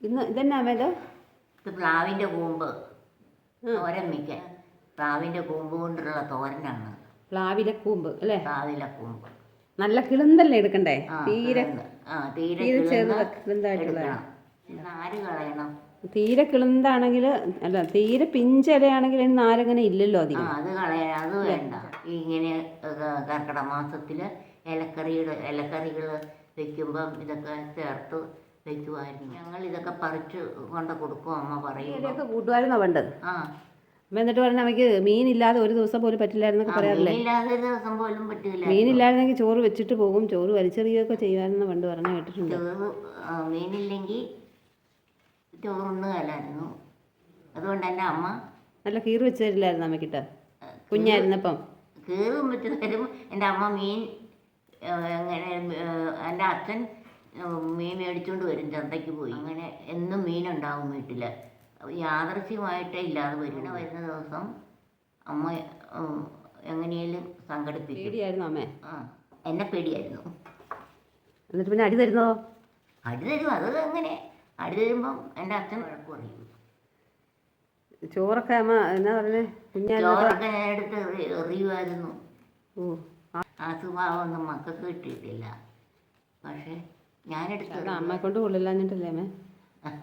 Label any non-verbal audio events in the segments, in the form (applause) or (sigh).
ഇന്ന് ഇതന്നെ അമ്മേത് ഇത് പ്ലാവിന്റെ കൂമ്പ്. തോരൻ മിക്ക പ്ലാവിന്റെ കൂമ്പ് കൊണ്ടുള്ള തോരനാണ് പ്ലാവിലെ കൂമ്പ് അല്ലേ? പ്ലാവിലെ കൂമ്പ്. നല്ല കിളന്തല്ലേ എടുക്കണ്ടേ? തീരെ തീരെ തീരെ കിളുന്ന ചെറുത് കിളുന്തായിട്ടുള്ള എടുക്കണം. ഇത് നാര് കളയണം. തീരെ കിളന്താണെങ്കിൽ അല്ല തീരെ പിഞ്ചിലയാണെങ്കിൽ നാരങ്ങനെ ഇല്ലല്ലോ അധികം. അത് കളയാൻ അത് വേണ്ട. ഇങ്ങനെ കർക്കിടക മാസത്തിൽ ഇലക്കറിയുടെ ഇലക്കറികൾ വെക്കുമ്പം ഇതൊക്കെ ചേർത്ത് വെക്കുമായിരുന്നു ഞങ്ങൾ ഇതൊക്കെ പറിച്ച് കൊണ്ട് കൊടുക്കും അമ്മ പറയും ഇതൊക്കെ കൂട്ടുമായിരുന്നോ പണ്ട് ആ. അമ്മ എന്നിട്ട് പറഞ്ഞാൽ നമുക്ക് മീനില്ലാതെ ഒരു ദിവസം പോലും പറ്റില്ലായിരുന്നൊക്കെ പറയാറില്ലേ? മീനില്ലാതെ ഒരു ദിവസം പോലും പറ്റില്ല മീനില്ലായിരുന്നെങ്കിൽ ചോറ് വെച്ചിട്ട് പോകും ചോറ് വലിച്ചെറിയുകയൊക്കെ ചെയ്യുമായിരുന്നു പണ്ട് പറഞ്ഞു കേട്ടിട്ടുണ്ട്. ചോറ് ആ, മീനില്ലെങ്കിൽ ചോറുണ്ണുകയല്ലായിരുന്നു അതുകൊണ്ട് എന്റെ അമ്മ നല്ല കീറ് വെച്ച് തരില്ലായിരുന്നു അമ്മക്കിട്ട് കുഞ്ഞായിരുന്നപ്പം? കീറും വെച്ച് തരും എന്റെ അമ്മ മീൻ എങ്ങനെ എന്റെ അച്ഛൻ മീൻ മേടിച്ചുകൊണ്ട് വരും ചന്തയ്ക്ക് പോയി. അങ്ങനെ എന്നും മീനുണ്ടാവും വീട്ടിൽ യാദൃശ്യമായിട്ടേ ഇല്ലാതെ വരുന്ന വരുന്ന ദിവസം അമ്മ എങ്ങനെയാലും എങ്ങനെയും സംഘടിപ്പിക്കും. അമ്മേ. ആ എന്നെ പേടിയായിരുന്നു. എന്നിട്ട് പിന്നെ അടി തരുന്നോ? അടി തരും. അത് അങ്ങനെ അടി തരുമ്പം എന്റെ അച്ഛൻ വഴക്ക് പറയും. ചോറൊക്കെ അമ്മ എന്നാ പറഞ്ഞേ? ചോറൊക്കെ ഞാൻ എടുത്ത് എറിയുമായിരുന്നു ഓ. ആ സ്വഭാവമൊന്നും മക്കൾക്ക് കിട്ടിയിട്ടില്ല. പക്ഷേ ഞാനെടുത്ത് അത് അമ്മ കൊണ്ട് കൊള്ളില്ലാഞ്ഞിട്ടല്ലേ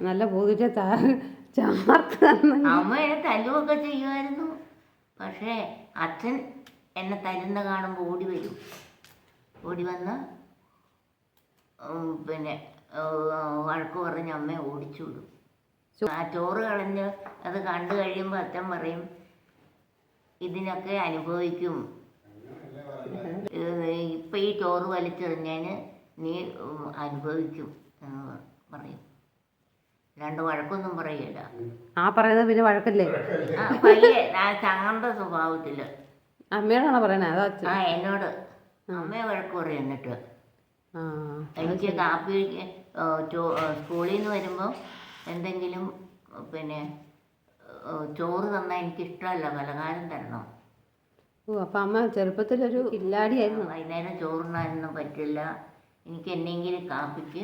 നല്ല ബോധിച്ച ചാർത്ത് അമ്മ എന്നെ തല്ലുമൊക്കെ ചെയ്യുമായിരുന്നു പക്ഷേ അച്ഛൻ എന്നെ തരുന്ന കാണുമ്പോൾ ഓടി വരും. ഓടി വന്ന് പിന്നെ വഴക്ക് പറഞ്ഞ് അമ്മയെ ഓടിച്ചു വിടും. ആ ചോറ് കളഞ്ഞ് അത് കണ്ടു കഴിയുമ്പോൾ അച്ഛൻ പറയും ഇതിനൊക്കെ അനുഭവിക്കും. ഇപ്പം ഈ ചോറ് വലിച്ചെറിഞ്ഞതിന് നീ അനുഭവിക്കും എന്ന് പറയും. രണ്ട് വഴക്കൊന്നും പറയില്ല. ആ പറയുന്നത് പിന്നെ വഴക്കല്ലേ? ആ പയ്യെ ആ ചങ്ങന്റെ സ്വഭാവത്തിൽ. അമ്മയോടാണോ പറയണേ? അതോ അച്ഛൻ? ആ എന്നോട്. അമ്മയെ വഴക്ക് പറയും എന്നിട്ട്. ആ എനിക്ക് കാപ്പി ചോ- സ്കൂളിൽ നിന്ന് വരുമ്പോൾ എന്തെങ്കിലും പിന്നെ ചോറ് തന്നാൽ എനിക്ക് ഇഷ്ടമല്ല പലഹാരം തരണം. ഓ അപ്പം അമ്മ ചെറുപ്പത്തിലൊരു കില്ലാടിയായിരുന്നു. വൈകുന്നേരം ചോറുണ്ണാനൊന്നും പറ്റില്ല. എനിക്ക് എന്നെങ്കിലും കാപ്പിക്ക്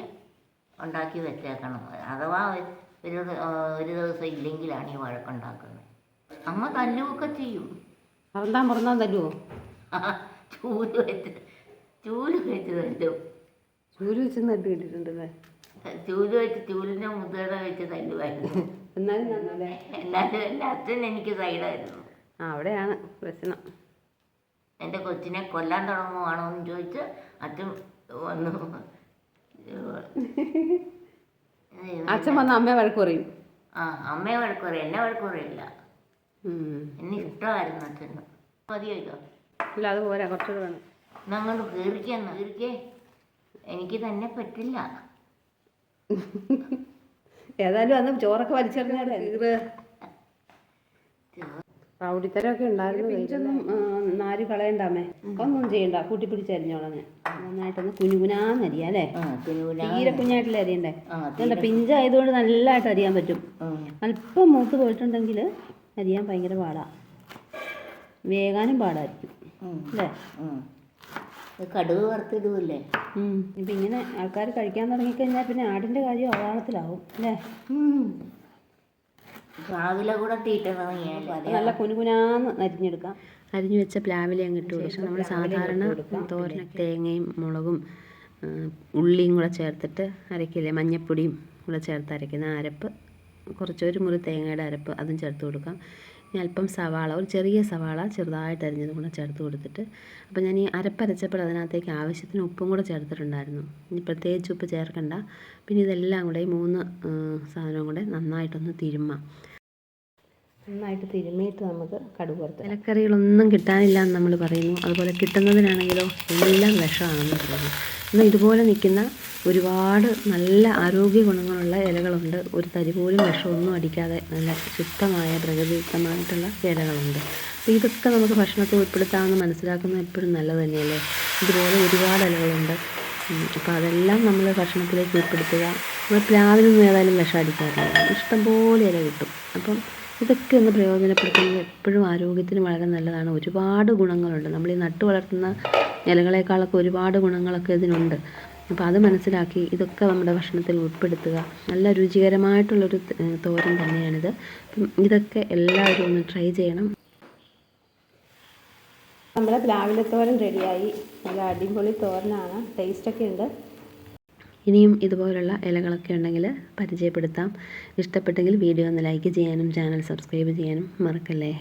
ഉണ്ടാക്കി വെച്ചേക്കണം. അഥവാ ഒരു ഒരു ദിവസം ഇല്ലെങ്കിലാണ് ഈ വഴക്കുണ്ടാക്കുന്നത്. അമ്മ തല്ലുമൊക്കെ ചെയ്യും. പറന്താൻ പുറന്താൻ തല്ലുവോ? (laughs) ചൂൽ വെച്ച് ചൂൽ വെച്ച് തല്ലും. ചൂൽ വെച്ച് നട്ട് കിട്ടിയിട്ടുണ്ടല്ലേ? ചൂൽ വെച്ച് ചൂലിന്റെ മുതല വെച്ച് തല്ലുമായിരുന്നു എന്നാലും എന്നാലും എന്റെ അച്ഛൻ എനിക്ക് സൈഡായിരുന്നു. ആ അവിടെയാണ് പ്രശ്നം. എന്റെ കൊച്ചിനെ കൊല്ലാൻ തുടങ്ങുവാണോ എന്ന് ചോദിച്ച് അച്ഛൻ വന്നു. അച്ഛൻ വന്ന അമ്മ വഴക്ക് പറയും. ആ അമ്മയെ വഴക്ക് പറയും. എന്നെ വഴക്ക് പറയില്ല. എന്നെ ഇഷ്ടമായിരുന്നു അച്ഛന്. മതിയല്ലോ ഇല്ല അത് പോരാ. കുറച്ചുകൂടെ വേണം. ഞങ്ങൾ കീറിക്കെന്ന് കീറിക്കേ എനിക്ക് തന്നെ പറ്റില്ല. ഏതായാലും അന്ന് ചോറൊക്കെ വലിച്ചെറിഞ്ഞാലേ? കീറ് റൗഡിത്തരമൊക്കെ ഉണ്ടായിരുന്നു പിഞ്ചൊന്നും നാര് കളയണ്ടാമേ? ഒന്നും ചെയ്യണ്ട. കൂട്ടി പിടിച്ചരിഞ്ഞോളാം ഞാൻ. നന്നായിട്ടൊന്ന് കുനുകുനാന്നരിയാ അല്ലേ? ആ കുനുകുനാ തീരെ കുഞ്ഞായിട്ടല്ലേ അരിയണ്ടേ? അതുകൊണ്ട് പിഞ്ചായതുകൊണ്ട് നല്ലതായിട്ട് അറിയാൻ പറ്റും. അല്പം മൂത്ത് പോയിട്ടുണ്ടെങ്കിൽ അരിയാൻ ഭയങ്കര പാടാ. വേഗാനും പാടായിരിക്കും. അല്ലേ? കടുവ് വറുത്തിടുവല്ലേ കടുക് വറുത്തിടുമല്ലേ ഇപ്പം ഇങ്ങനെ ആൾക്കാർ കഴിക്കാൻ തുടങ്ങിക്കഴിഞ്ഞാൽ പിന്നെ ആടിന്റെ കാര്യം അവതാളത്തിലാവും അല്ലേ? രാവിലെ കൂടെ നല്ല കുനുകുനാന്ന് അരിഞ്ഞെടുക്കാം. അരിഞ്ഞു വെച്ച പ്ലാവിലെ അങ്ങ് ഇട്ട് കൊടുക്കും നമ്മൾ സാധാരണ തോരന തേങ്ങയും മുളകും ഉള്ളിയും കൂടെ ചേർത്തിട്ട് അരക്കില്ലേ? മഞ്ഞപ്പൊടിയും കൂടെ ചേർത്ത് അരയ്ക്കുന്ന അരപ്പ് കുറച്ചൊരു മുറി തേങ്ങയുടെ അരപ്പ് അതും ചേർത്ത് കൊടുക്കാം. ഇനി അല്പം സവാള ഒരു ചെറിയ സവാള ചെറുതായിട്ട് അരിഞ്ഞതും കൂടെ ചേർത്ത് കൊടുത്തിട്ട് അപ്പോൾ ഞാൻ ഈ അരപ്പരച്ചപ്പോൾ അതിനകത്തേക്ക് ആവശ്യത്തിന് ഉപ്പും കൂടെ ചേർത്തിട്ടുണ്ടായിരുന്നു. ഇനി പ്രത്യേകിച്ച് ഉപ്പ് ചേർക്കണ്ട. പിന്നെ ഇതെല്ലാം കൂടെ ഈ മൂന്ന് സാധനവും കൂടെ നന്നായിട്ടൊന്ന് തിരുമ്മാം. നന്നായിട്ട് തിരുമ്മിയിട്ട് നമുക്ക് കടുക് വറുത്ത് ഇലക്കറികളൊന്നും കിട്ടാനില്ല എന്ന് നമ്മൾ പറയുന്നു. അതുപോലെ കിട്ടുന്നതിനാണെങ്കിലോ എല്ലാം വിഷമാണെന്ന് പറയുന്നു എന്നാൽ ഇതുപോലെ നിൽക്കുന്ന ഒരുപാട് നല്ല ആരോഗ്യ ഗുണങ്ങളുള്ള ഇലകളുണ്ട്. ഒരു തരി പോലും വിഷമൊന്നും അടിക്കാതെ നല്ല ശുദ്ധമായ പ്രകൃതിയുക്തമായിട്ടുള്ള ഇലകളുണ്ട്. അപ്പോൾ ഇതൊക്കെ നമുക്ക് ഭക്ഷണത്തിൽ ഉൾപ്പെടുത്താമെന്ന് മനസ്സിലാക്കുന്നത് എപ്പോഴും നല്ലത് തന്നെയല്ലേ? ഇതുപോലെ ഒരുപാട് ഇലകളുണ്ട്. അപ്പോൾ അതെല്ലാം നമ്മൾ ഭക്ഷണത്തിലേക്ക് ഉൾപ്പെടുത്തുക. നമ്മൾ പ്ലാവിൽ നിന്ന് ഏതായാലും വിഷം അടിക്കാറില്ല. ഇഷ്ടംപോലെ ഇല കിട്ടും. അപ്പം ഇതൊക്കെ ഒന്ന് പ്രയോജനപ്പെടുത്തുന്നത് എപ്പോഴും ആരോഗ്യത്തിന് വളരെ നല്ലതാണ്. ഒരുപാട് ഗുണങ്ങളുണ്ട്. നമ്മൾ ഈ നട്ടു വളർത്തുന്ന ഇലകളെക്കാളൊക്കെ ഒരുപാട് ഗുണങ്ങളൊക്കെ ഇതിനുണ്ട്. അപ്പോൾ അത് മനസ്സിലാക്കി ഇതൊക്കെ നമ്മുടെ ഭക്ഷണത്തിൽ ഉൾപ്പെടുത്തുക. നല്ല രുചികരമായിട്ടുള്ളൊരു തോരൻ തന്നെയാണിത്. ഇതൊക്കെ എല്ലാവരും ഒന്ന് ട്രൈ ചെയ്യണം. നമ്മുടെ പ്ലാവിലത്തോരൻ റെഡിയായി. നല്ല അടിപൊളി തോരനാണ്. ടേസ്റ്റൊക്കെ ഉണ്ട്. ഇനിയും ഇതുപോലുള്ള ഇലകളൊക്കെ ഉണ്ടെങ്കിൽ പരിചയപ്പെടുത്താം. ഇഷ്ടപ്പെട്ടെങ്കിൽ വീഡിയോ ഒന്ന് ലൈക്ക് ചെയ്യാനും ചാനൽ സബ്സ്ക്രൈബ് ചെയ്യാനും മറക്കല്ലേ?